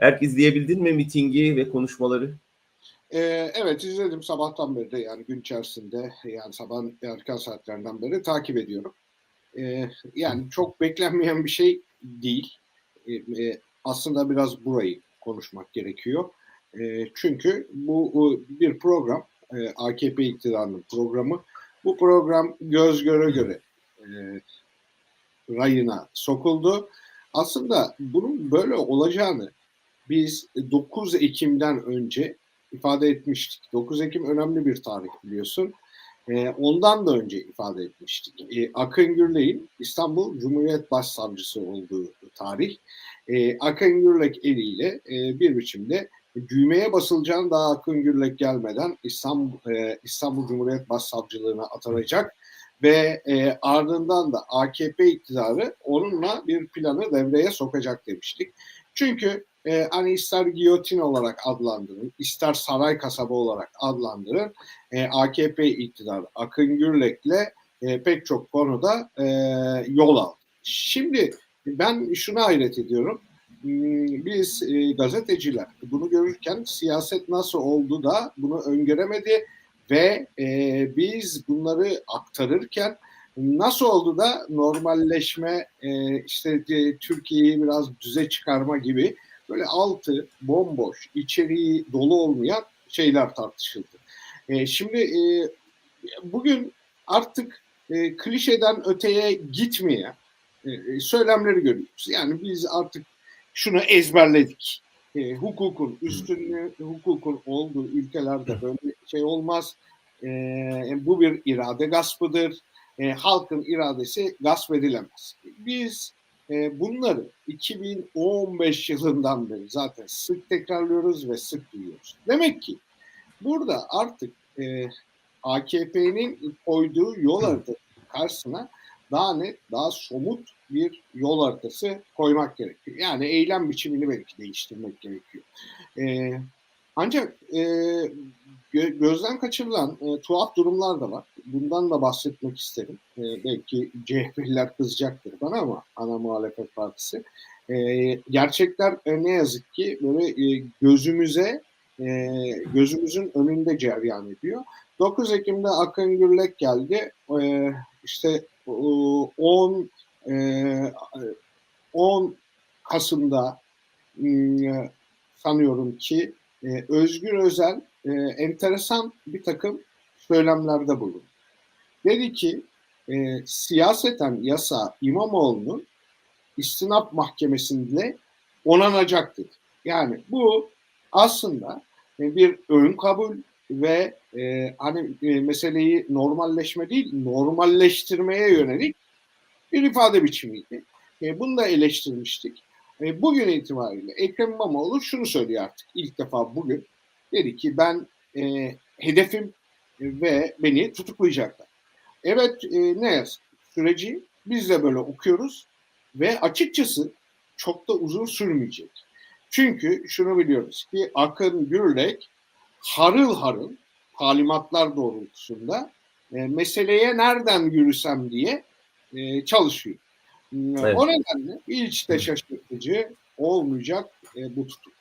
Erk izleyebildin mi mitingi ve konuşmaları? Ee, evet izledim sabahtan beri de yani gün içerisinde yani sabah erken saatlerinden beri takip ediyorum. Ee, yani çok beklenmeyen bir şey değil. Ee, e, aslında biraz burayı konuşmak gerekiyor. Ee, çünkü bu, bu bir program, e, AKP iktidarının programı. Bu program göz göre göre e, rayına sokuldu. Aslında bunun böyle olacağını biz 9 Ekim'den önce ifade etmiştik. 9 Ekim önemli bir tarih biliyorsun. Ee, ondan da önce ifade etmiştik. Ee, Akın Gürlek'in İstanbul Cumhuriyet Başsavcısı olduğu tarih. Akın Gürlek eliyle e, bir biçimde düğmeye basılacağını daha Akın Gürlek gelmeden İstanbul, e, İstanbul Cumhuriyet Başsavcılığına atanacak ve e, ardından da AKP iktidarı onunla bir planı devreye sokacak demiştik. Çünkü e, hani ister giyotin olarak adlandırın, ister saray kasabı olarak adlandırın, e, AKP iktidarı Akın Gürlek'le e, pek çok konuda e, yol aldı. Şimdi ben şuna hayret ediyorum. Hmm, Biz e, gazeteciler bunu görürken siyaset nasıl oldu da bunu öngöremedi ve e, biz bunları aktarırken nasıl oldu da normalleşme e, işte e, Türkiye'yi biraz düze çıkarma gibi böyle altı bomboş içeriği dolu olmayan şeyler tartışıldı. E, şimdi e, bugün artık e, klişeden öteye gitmeyen e, söylemleri görüyoruz. Yani biz artık şunu ezberledik. E, hukukun üstünlüğü, hukukun olduğu ülkelerde böyle şey olmaz. E, bu bir irade gaspıdır. E, halkın iradesi gasp edilemez. Biz e, bunları 2015 yılından beri zaten sık tekrarlıyoruz ve sık duyuyoruz. Demek ki burada artık e, AKP'nin koyduğu yol haritası karşısına daha net, daha somut bir yol haritası koymak gerekiyor. Yani eylem biçimini belki değiştirmek gerekiyor. E, ancak e, gö- gözden kaçırılan e, tuhaf durumlar da var. Bundan da bahsetmek isterim. E, belki CHP'liler kızacaktır bana ama ana muhalefet partisi. E, gerçekler e, ne yazık ki böyle e, gözümüze e, gözümüzün önünde cereyan ediyor. 9 Ekim'de Akın Gürlek geldi. E, işte e, 10 e, 10 Kasım'da e, sanıyorum ki e, Özgür Özel e, enteresan bir takım söylemlerde bulundu. Dedi ki e, siyaseten yasa İmamoğlu'nun istinap mahkemesinde onanacak dedi. Yani bu aslında e, bir ön kabul ve e, hani e, meseleyi normalleşme değil normalleştirmeye yönelik bir ifade biçimiydi. E, bunu da eleştirmiştik. E, bugün itibariyle Ekrem İmamoğlu şunu söylüyor artık ilk defa bugün. Dedi ki ben e, hedefim ve beni tutuklayacaklar. Evet e, ne yazık süreci biz de böyle okuyoruz ve açıkçası çok da uzun sürmeyecek. Çünkü şunu biliyoruz ki Akın Gürlek harıl harıl talimatlar doğrultusunda e, meseleye nereden yürüsem diye e, çalışıyor. Evet. O nedenle hiç de şaşırtıcı olmayacak e, bu tutuk.